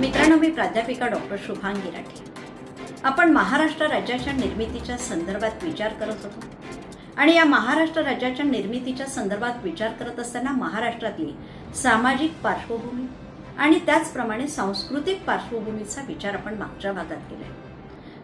मित्रांनो मी प्राध्यापिका डॉक्टर शुभांगी राठी आपण महाराष्ट्र राज्याच्या निर्मितीच्या संदर्भात विचार करत होतो. आणि या महाराष्ट्र राज्याच्या निर्मितीच्या संदर्भात विचार करत असताना महाराष्ट्रातली सामाजिक पार्श्वभूमी आणि त्याचप्रमाणे सांस्कृतिक पार्श्वभूमीचा विचार आपण मागच्या भागात केलाय.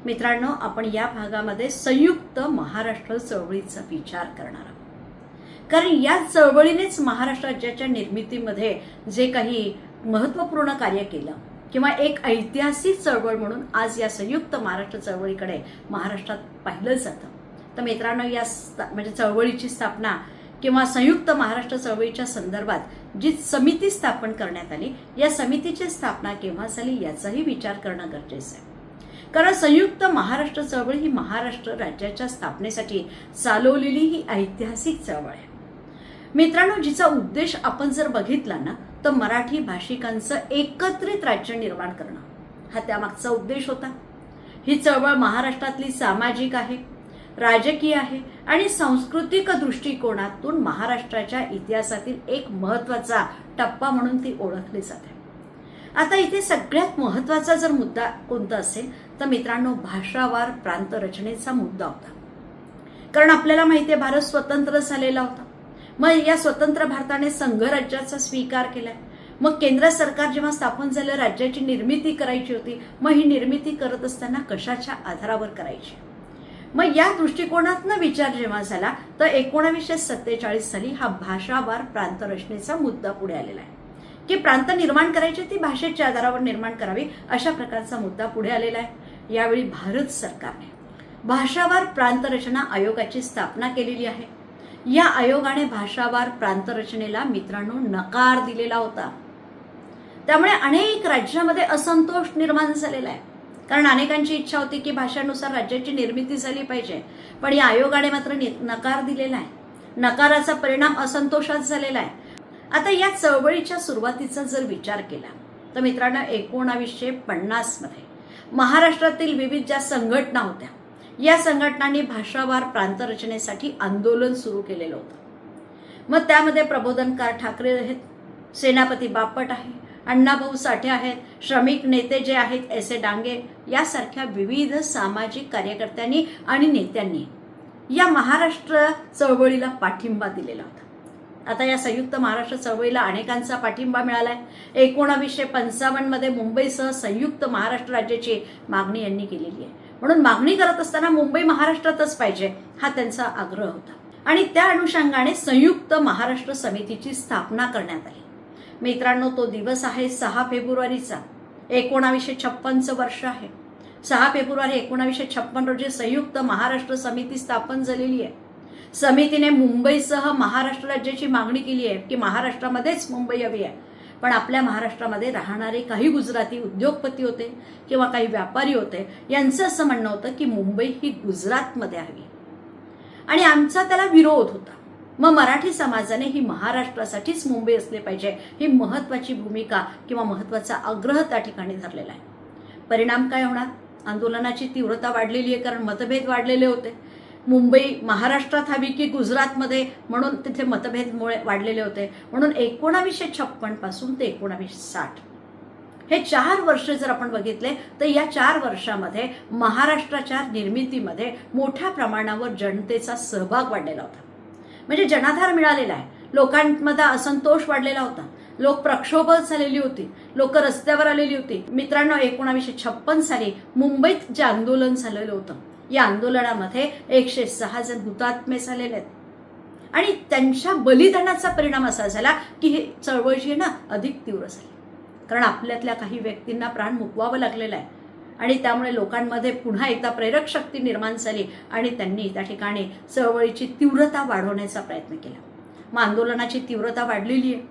मित्रांनो आपण या भागामध्ये संयुक्त महाराष्ट्र चळवळीचा विचार करणार आहोत. कारण या चळवळीनेच महाराष्ट्र राज्याच्या निर्मितीमध्ये जे काही महत्त्वपूर्ण कार्य केलं किंवा एक ऐतिहासिक चळवळ म्हणून आज या संयुक्त महाराष्ट्र चळवळीकडे महाराष्ट्रात पाहिलं जातं. तर मित्रांनो या स्था- म्हणजे चळवळीची स्थापना किंवा संयुक्त महाराष्ट्र चळवळीच्या संदर्भात जी समिती स्थापन करण्यात आली या समितीची स्थापना केव्हा झाली याचाही विचार करणं गरजेचं आहे. कारण संयुक्त महाराष्ट्र चळवळ ही महाराष्ट्र राज्याच्या स्थापनेसाठी चालवलेली ही ऐतिहासिक चळवळ आहे. मित्रांनो जिचा उद्देश आपण जर बघितला ना तर मराठी भाषिकांचं एकत्रित राज्य निर्माण करणं. हा त्यामागचा उद्देश होता. ही चळवळ महाराष्ट्रातली सामाजिक आहे राजकीय आहे आणि सांस्कृतिक दृष्टिकोनातून महाराष्ट्राच्या इतिहासातील एक महत्त्वाचा टप्पा म्हणून ती ओळखली जाते. आता इथे सगळ्यात महत्त्वाचा जर मुद्दा कोणता असेल तर मित्रांनो भाषावार प्रांत रचनेचा मुद्दा होता. कारण आपल्याला माहिती आहे भारत स्वतंत्र झालेला होता. मग या स्वतंत्र भारताने संघराज्याचा स्वीकार केलाय. मग केंद्र सरकार जेव्हा स्थापन झालं राज्याची निर्मिती करायची होती मग ही निर्मिती करत असताना कशाच्या आधारावर करायची? मग या दृष्टिकोनातनं विचार जेव्हा झाला तर एकोणावीसशे सत्तेचाळीस साली हा भाषावार प्रांत रचनेचा मुद्दा पुढे आलेला आहे. की प्रांत निर्माण करायची ती भाषेच्या आधारावर निर्माण करावी अशा प्रकारचा मुद्दा पुढे आलेला आहे. यावेळी भारत सरकारने भाषावार प्रांत रचना आयोगाची स्थापना केलेली आहे. या आयोगाने भाषावार प्रांत रचनेला मित्रांनो नकार दिलेला होता. त्यामुळे अनेक राज्यामध्ये असंतोष निर्माण झालेला आहे. कारण अनेकांची इच्छा होती की भाषानुसार राज्याची निर्मिती झाली पाहिजे. पण या आयोगाने मात्र नि- नकार दिलेला आहे. नकाराचा परिणाम असंतोषात झालेला आहे. आता या चळवळीच्या सुरुवातीचा जर विचार केला तर मित्रांनो एकोणावीसशे पन्नासमध्ये महाराष्ट्रातील विविध ज्या संघटना होत्या या संघटनांनी भाषावार प्रांत रचनेसाठी आंदोलन सुरू केलेलं होतं. मग त्यामध्ये प्रबोधनकार ठाकरे आहेत सेनापती बापट आहे अण्णाभाऊ साठे आहेत श्रमिक नेते जे आहेत एस ए डांगे यासारख्या विविध सामाजिक कार्यकर्त्यांनी आणि नेत्यांनी या महाराष्ट्र चळवळीला पाठिंबा दिलेला होता. आता या संयुक्त महाराष्ट्र चळवळीला अनेकांचा पाठिंबा मिळालाय. एकोणावीसशे पंचावन्नमध्ये मुंबईसह संयुक्त महाराष्ट्र राज्याची मागणी यांनी केलेली आहे. म्हणून मागणी करत असताना मुंबई महाराष्ट्रातच पाहिजे हा त्यांचा आग्रह होता. आणि त्या अनुषंगाने संयुक्त महाराष्ट्र समितीची स्थापना करण्यात आली. मित्रांनो तो दिवस आहे सहा फेब्रुवारीचा. एकोणावीसशे छप्पनचं वर्ष आहे. सहा फेब्रुवारी एकोणावीसशे छप्पन रोजी संयुक्त महाराष्ट्र समिती स्थापन झालेली आहे. समितीने मुंबईसह महाराष्ट्र राज्याची मागणी केली आहे की महाराष्ट्रामध्येच मुंबई हवी आहे. पण आपल्या महाराष्ट्रामध्ये राहणारे काही गुजराती उद्योगपती होते किंवा काही व्यापारी होते यांचं असं म्हणणं होतं की मुंबई ही गुजरातमध्ये हवी आणि आमचा त्याला विरोध होता. मग मराठी समाजाने ही महाराष्ट्रासाठीच मुंबई असले पाहिजे ही महत्त्वाची भूमिका किंवा महत्त्वाचा आग्रह त्या ठिकाणी धरलेला आहे. परिणाम काय होणार? आंदोलनाची तीव्रता वाढलेली आहे कारण मतभेद वाढलेले होते. मुंबई महाराष्ट्रात हवी की गुजरातमध्ये म्हणून तिथे मतभेदमुळे वाढलेले होते. म्हणून एकोणावीसशे छप्पनपासून ते एकोणावीसशे साठ. हे चार वर्ष जर आपण बघितले तर या चार वर्षामध्ये महाराष्ट्राच्या निर्मितीमध्ये मोठ्या प्रमाणावर जनतेचा सहभाग वाढलेला होता. म्हणजे जनाधार मिळालेला आहे. लोकांमध्ये असंतोष वाढलेला होता. लोक प्रक्षोभ झालेली होती. लोक रस्त्यावर आलेली होती. मित्रांनो एकोणावीसशे छप्पन साली मुंबईत जे आंदोलन झालेलं होतं या आंदोलनामध्ये एकशे सहा जण हुतात्मे झालेले आहेत. आणि त्यांच्या बलिदानाचा परिणाम असा झाला की हे चळवळ जी आहे ना अधिक तीव्र झाली. कारण आपल्यातल्या काही व्यक्तींना प्राण मुकवावं लागलेलं आहे. आणि त्यामुळे लोकांमध्ये पुन्हा एकदा प्रेरक शक्ती निर्माण झाली आणि त्यांनी त्या ठिकाणी चळवळीची तीव्रता वाढवण्याचा प्रयत्न केला. मग आंदोलनाची तीव्रता वाढलेली आहे.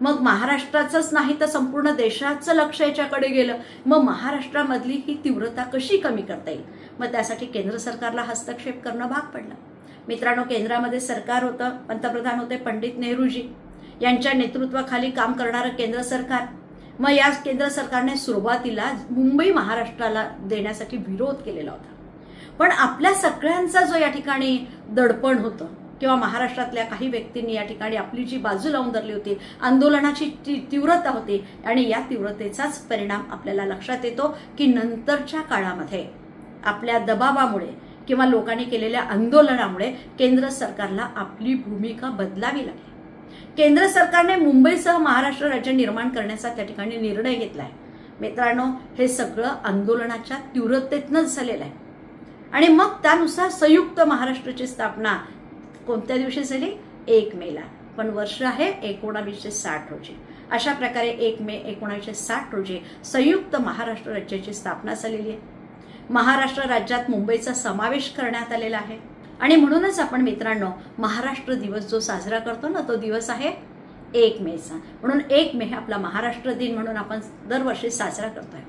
मग महाराष्ट्राचंच नाही तर संपूर्ण देशाचं लक्ष याच्याकडे गेलं. मग महाराष्ट्रामधली ही तीव्रता कशी कमी करता येईल? मग त्यासाठी केंद्र सरकारला हस्तक्षेप करणं भाग पडलं. मित्रांनो केंद्रामध्ये सरकार होतं पंतप्रधान होते पंडित नेहरूजी. यांच्या नेतृत्वाखाली काम करणारं केंद्र सरकार. मग या केंद्र सरकारने सुरुवातीला मुंबई महाराष्ट्राला देण्यासाठी विरोध केलेला होता. पण आपल्या सगळ्यांचा जो या ठिकाणी दडपण होतं किंवा महाराष्ट्रातल्या काही व्यक्तींनी या ठिकाणी आपली जी बाजू लावून धरली होती आंदोलनाची ती तीव्रता होती आणि या तीव्रतेचाच परिणाम आपल्याला लक्षात येतो की नंतरच्या काळामध्ये आपल्या दबावामुळे किंवा लोकांनी केलेल्या आंदोलनामुळे केंद्र सरकारला आपली भूमिका बदलावी लागली. केंद्र सरकारने मुंबईसह महाराष्ट्र राज्य निर्माण करण्याचा त्या ठिकाणी निर्णय घेतला आहे मित्रांनो हे सगळं आंदोलनाच्या तीव्रतेतनंच झालेलं आहे. आणि मग त्यानुसार संयुक्त महाराष्ट्राची स्थापना कोणत्या दिवशी झाली? एक मेला. पण वर्ष आहे एकोणावीसशे साठ रोजी. अशा प्रकारे एक मे एकोणावीसशे साठ रोजी संयुक्त महाराष्ट्र राज्याची स्थापना झालेली आहे. महाराष्ट्र राज्यात मुंबईचा समावेश करण्यात आलेला आहे. आणि म्हणूनच आपण मित्रांनो महाराष्ट्र दिवस जो साजरा करतो ना तो दिवस आहे एक मेचा. म्हणून एक मे हे आपला महाराष्ट्र दिन म्हणून आपण दरवर्षी साजरा करतोय.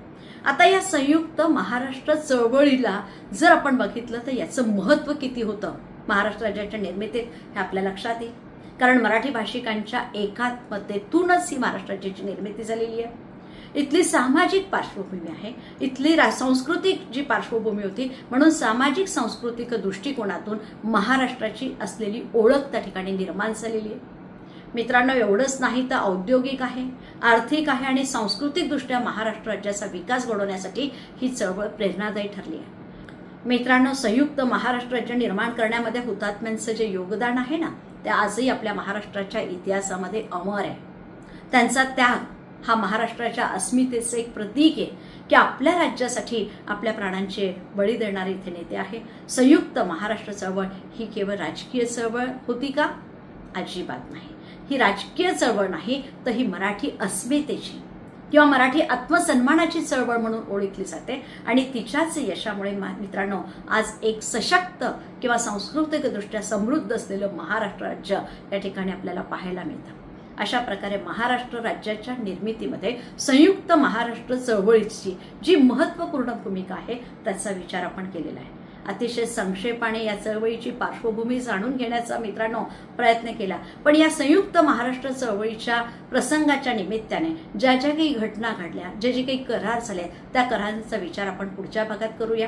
आता या संयुक्त महाराष्ट्र चळवळीला जर आपण बघितलं तर याचं महत्त्व किती होतं? महाराष्ट्र राज्याच्या निर्मितीत हे आपल्या लक्षात येईल. कारण मराठी भाषिकांच्या एकात्मतेतूनच ही महाराष्ट्र राज्याची निर्मिती झालेली आहे. इथली सामाजिक पार्श्वभूमी आहे. इथली रा सांस्कृतिक जी पार्श्वभूमी होती म्हणून सामाजिक सांस्कृतिक दृष्टिकोनातून महाराष्ट्राची असलेली ओळख त्या ठिकाणी निर्माण झालेली आहे. मित्रांनो एवढंच नाही तर औद्योगिक आहे आर्थिक आहे आणि सांस्कृतिकदृष्ट्या महाराष्ट्र राज्याचा विकास घडवण्यासाठी ही चळवळ प्रेरणादायी ठरली आहे. मित्रांनो संयुक्त महाराष्ट्र राज्य निर्माण करण्यामध्ये हुतात्म्यांचं जे योगदान आहे ना ते आजही आपल्या महाराष्ट्राच्या इतिहासामध्ये अमर आहे. त्यांचा त्याग हा महाराष्ट्राच्या अस्मितेचं एक प्रतीक आहे की आपल्या राज्यासाठी आपल्या प्राणांचे बळी देणारे इथे नेते आहे. संयुक्त महाराष्ट्र चळवळ ही केवळ राजकीय चळवळ होती का? अजिबात नाही. ही राजकीय चळवळ नाही तर ही मराठी अस्मितेची किंवा मराठी आत्मसन्मानाची चळवळ म्हणून ओळखली जाते. आणि तिच्याच यशामुळे मा- मित्रांनो आज एक सशक्त किंवा सांस्कृतिकदृष्ट्या समृद्ध असलेलं महाराष्ट्र राज्य या ठिकाणी आपल्याला पाहायला मिळतं. अशा प्रकारे महाराष्ट्र राज्याच्या निर्मितीमध्ये संयुक्त महाराष्ट्र चळवळीची जी महत्त्वपूर्ण भूमिका आहे त्याचा विचार आपण केलेला आहे. अतिशय संक्षेपाने या चळवळीची पार्श्वभूमी जाणून घेण्याचा मित्रांनो प्रयत्न केला. पण या संयुक्त महाराष्ट्र चळवळीच्या प्रसंगाच्या निमित्ताने ज्या ज्या काही घटना घडल्या जे जे काही करार झाले त्या करारांचा विचार आपण पुढच्या भागात करूया.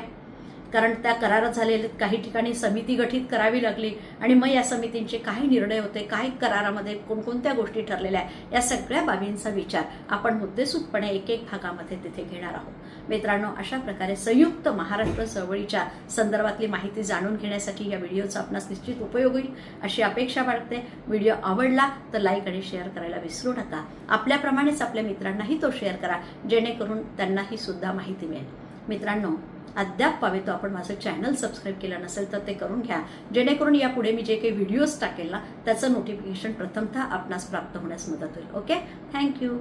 कारण त्या करारात झालेले काही ठिकाणी समिती गठीत करावी लागली आणि मग या समितींचे काही निर्णय होते काही करारामध्ये कोणकोणत्या गोष्टी ठरलेल्या आहे या सगळ्या बाबींचा विचार आपण मुद्देसूदपणे एक एक भागामध्ये तिथे घेणार आहोत. मित्रांनो अशा प्रकारे संयुक्त महाराष्ट्र चळवळीच्या संदर्भातली माहिती जाणून घेण्यासाठी या व्हिडिओचा आपणास निश्चित उपयोग होईल अशी अपेक्षा बाळगते. व्हिडिओ आवडला तर लाईक आणि शेअर करायला विसरू नका. आपल्याप्रमाणेच आपल्या मित्रांनाही तो शेअर करा जेणेकरून त्यांनाही सुद्धा माहिती मिळेल. मित्रांनो अद्याप पावे तो आपण माझं चॅनल सबस्क्राईब केलं नसेल तर ते करून घ्या. जेणेकरून यापुढे मी जे काही व्हिडिओज टाकेल ना त्याचं नोटिफिकेशन प्रथमतः आपणास प्राप्त होण्यास मदत होईल. Okay thank you